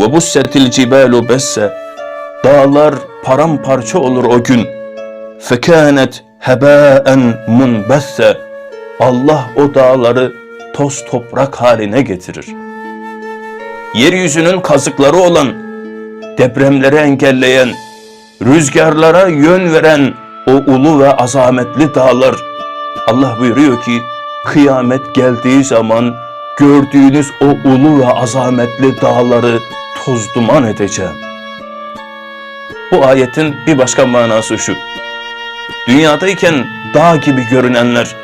Ve bussetil cibalu besse. Dağlar paramparça olur o gün. Fekânet hebâen munbesse. Allah o dağları toz toprak haline getirir. Yeryüzünün kazıkları olan, depremleri engelleyen, rüzgarlara yön veren o ulu ve azametli dağlar. Allah buyuruyor ki kıyamet geldiği zaman gördüğünüz o ulu ve azametli dağları toz duman edeceğim. Bu ayetin bir başka manası şu. Dünyadayken dağ gibi görünenler,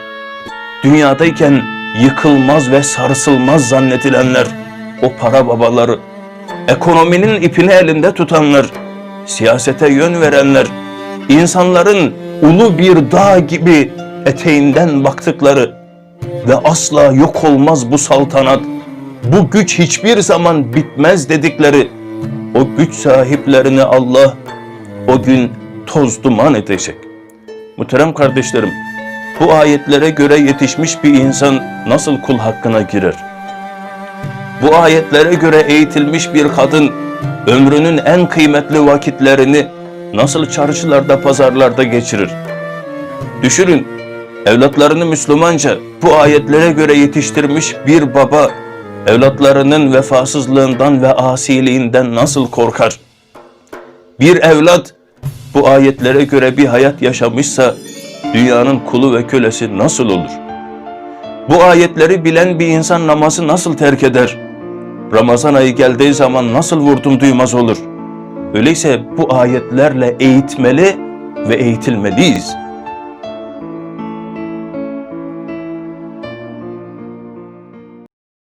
dünyadayken yıkılmaz ve sarsılmaz zannedilenler, o para babaları, ekonominin ipini elinde tutanlar, siyasete yön verenler, insanların ulu bir dağ gibi eteğinden baktıkları ve asla yok olmaz bu saltanat, bu güç hiçbir zaman bitmez dedikleri o güç sahiplerini Allah o gün toz duman edecek. Muhterem kardeşlerim, bu ayetlere göre yetişmiş bir insan nasıl kul hakkına girer? Bu ayetlere göre eğitilmiş bir kadın ömrünün en kıymetli vakitlerini nasıl çarşılarda, pazarlarda geçirir? Düşünün, evlatlarını Müslümanca bu ayetlere göre yetiştirmiş bir baba evlatlarının vefasızlığından ve asiliğinden nasıl korkar? Bir evlat bu ayetlere göre bir hayat yaşamışsa dünyanın kulu ve kölesi nasıl olur? Bu ayetleri bilen bir insan namazı nasıl terk eder? Ramazan ayı geldiği zaman nasıl vurdum duymaz olur? Öyleyse bu ayetlerle eğitmeli ve eğitilmeliyiz.